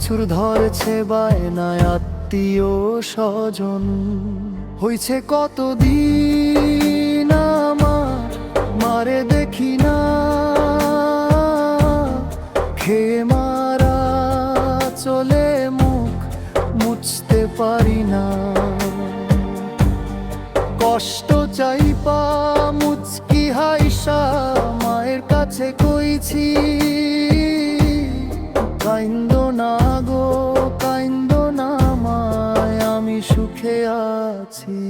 কিছুর ধরছে বায়নায় আত্মীয় স্বজন। হইছে কত দিন মারে দেখি না। খেয়ে মারা চলে মুখ মুছতে পারি না। কষ্ট চাই পা মুচকি হাইসা, মায়ের কাছে কইছি কাইন্দ না গো কাইন্দ না মায় আমি সুখে আছি।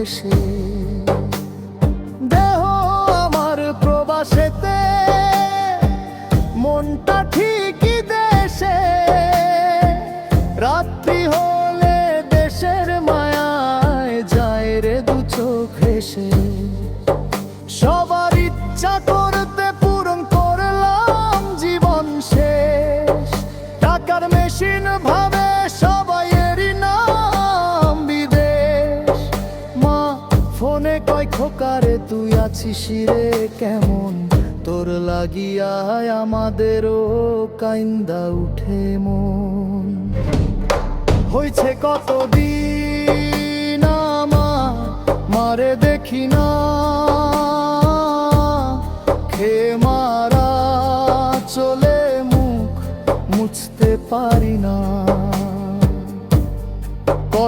চোখ ভেসে খোকারে তুই আছিস রে কেমন? তোর লাগিয়া আমাদেরও কাইন্দা উঠে মন। হইছে কত দিন আমার? মারে দেখি না।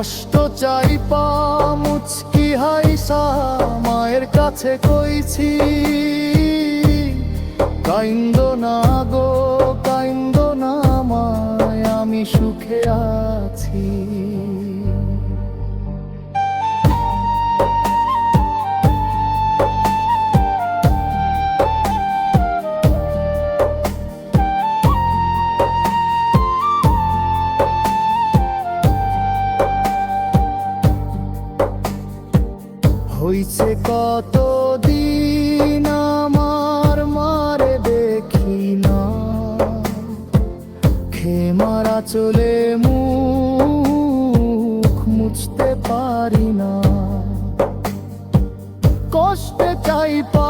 কষ্ট চাই, পা মুচকি হাইসা মায়ের কাছে কইছি। কাইন্দ না গো, কাইন্দ না মায়, আমি সুখে আছি। হইছে কত দিন আমার মারে দেখি না। খে মারা চলে মুখ মুছতে পারি না। কষ্টে চাই পা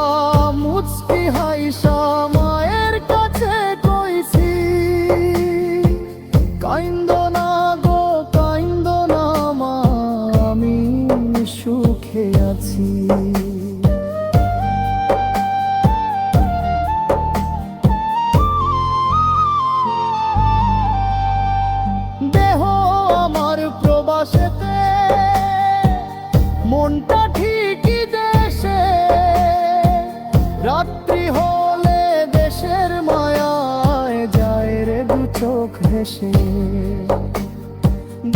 ভেসে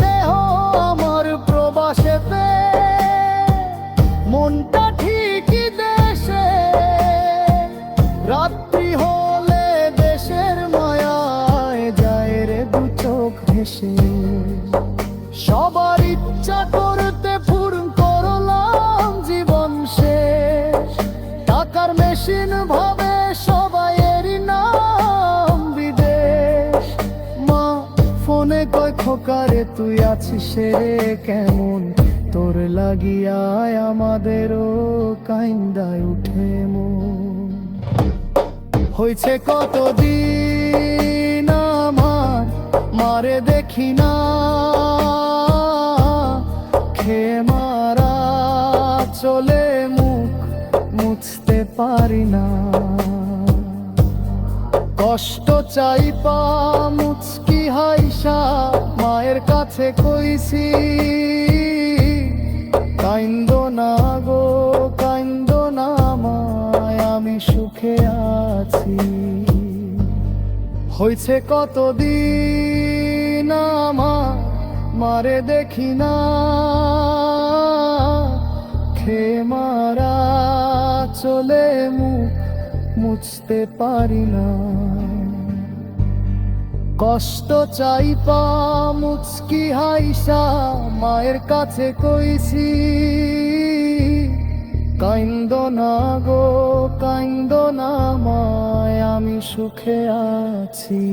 দেহ আমার প্রবাসেতে, মনটা ঠিকই দেশে। রাত্রি হলে দেশের মায়ায় যায় রে দু চোখ ভেসে। সবার ইচ্ছা করতে সবাইয়েরই নাম বিদেশ মা তুই আছিস রে, কেমন? তোর লাগিয়ায় আমাদেরও কাইন্দায় উঠে মন। হয়েছে কতদিন আমার, মারে দেখি না। খে মারা চলে মুখ মুছতে পারি না। কষ্ট চাই পা মুচকি হাইসা, মায়ের কাছে কইছি, কাইন্দ না গো, কাইন্দ না মায়, আমি সুখে আছি। হয়েছে কতদিন আমার, মারে দেখি না খে মারা চলে মুখ মুছতে পারি না। কষ্ট চাই পা মুচকি হাইসা, মায়ের কাছে কইছি, কাইন্দ না গো, কাইন্দ না মায়, আমি সুখে আছি।